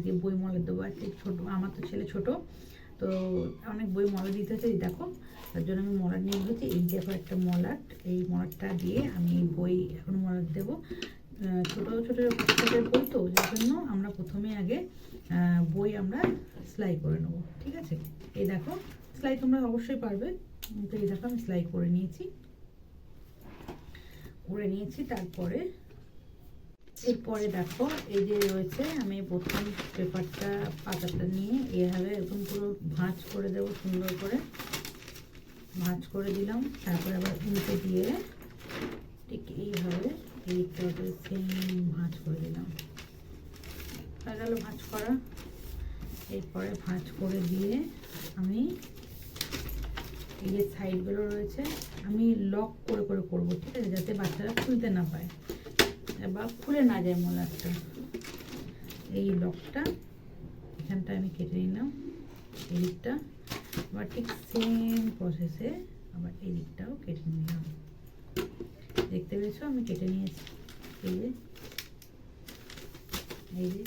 আজকে বই মলে দেবো আজকে ছোটো, আমার তো ছেলে ছোট, তো অনেক বই মলে দিতে হচ্ছে দেখো। তার জন্য আমি মলাট নিয়ে এসেছি এই দেখো একটা মলাট, এই মলাটটা দিয়ে আমি বই এখন মলাট দেবো। ছোটো ছোটো বাচ্চাদের বই তো, যার জন্য আমরা প্রথমে আগে বই আমরা সেলাই করে নেব, ঠিক আছে? এই দেখো, সেলাই তোমরা অবশ্যই পারবে। তো এই দেখো, আমি সেলাই করে নিয়েছি। করে নিয়েছি, তারপরে এরপরে দেখো, এই যে রয়েছে, আমি প্রথম পেপারটা, পাতাটা নিয়ে এভাবে এরকম পুরো ভাঁজ করে দেবো, সুন্দর করে। ভাঁজ করে দিলাম, তারপরে আবার উল্টে দিয়ে ঠিক এইভাবে এইটাকে সেম ভাঁজ করে দিলাম। হয়ে গেল ভাঁজ করা। এরপরে ভাঁজ করে দিয়ে আমি এই যে সাইডগুলো রয়েছে, আমি লক করে করে করব, ঠিক আছে, যাতে বাচ্চারা খুলতে না পায়। বা খুলে না যায় মলারটা এই লকটা এখানটা আমি কেটে নিলাম এই দিকটা আবার ঠিক সেম প্রসেসে আবার এই দিকটাও কেটে নিলাম। দেখতে পেয়েছ? আমি কেটে নিয়েছি। এই যে এই যে।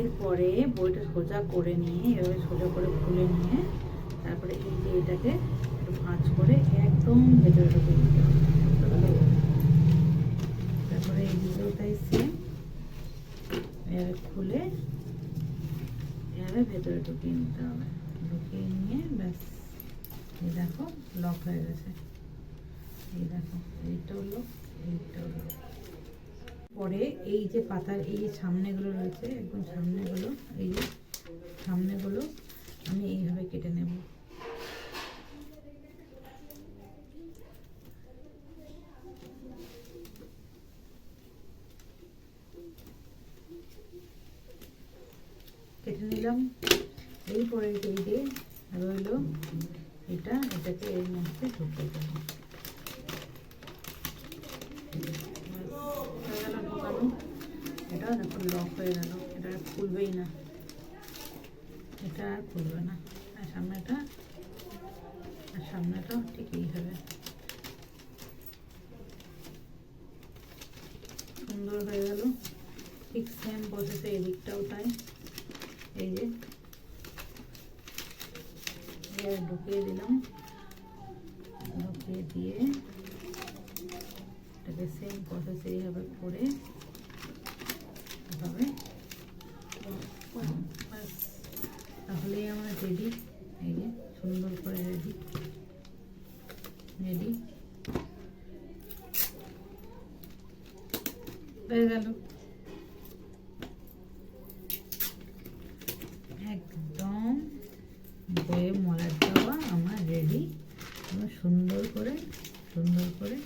এরপরে বইটা সোজা করে নিয়ে, এভাবে সোজা করে খুলে নিয়ে, তারপরে এই যে এটাকে একটু ভাঁজ করে একদম ভেতরে ঢুকে দিতে হবে তারপরে এই দিকেও তাই সেম এভাবে খুলে এভাবে ভেতরে ঢুকিয়ে নিতে হবে। ঢুকিয়ে নিয়ে ব্যাস। এই দেখো লক হয়ে গেছে। এই দেখো এইটাও লক এইটাও লক পরে এই যে পাতার এই যে সামনেগুলো রয়েছে, একদম সামনেগুলো, এই যে সামনেগুলো আমি এইভাবে কেটে নেব কেটে নিলাম। এই পরে এই দিয়ে রইল এটা এটাকে এর মধ্যে ঢুকে দেবো এটা লক হয়ে এটা খুলবেই না। এটা আর খুলবে না। আর সামনেটা, আর সুন্দর হয়ে গেল। ঠিক সেম প্রসেসে এদিকটাও তাই। এই যে ঢুকিয়ে দিলাম। ঢুকিয়ে দিয়ে এটাকে সেম প্রসেস এইভাবে করে এভাবে তাহলেই আমার রেডি এই যে সুন্দর করে রেডি রেডি হয়ে গেল একদম বয়ে মলার দেওয়া আমার রেডি আমি সুন্দর করে সুন্দর করে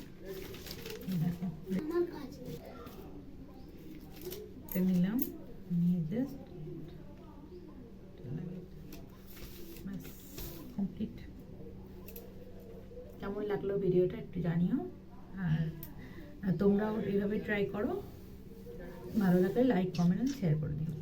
দেখো এটা নিলাম নিয়ে জাস্ট ব্যাস কমপ্লিট কেমন লাগল ভিডিওটা একটু জানিও। আর তোমরাও এইভাবে ট্রাই করো। ভালো লাগলে লাইক কমেন্ট শেয়ার করে দিও।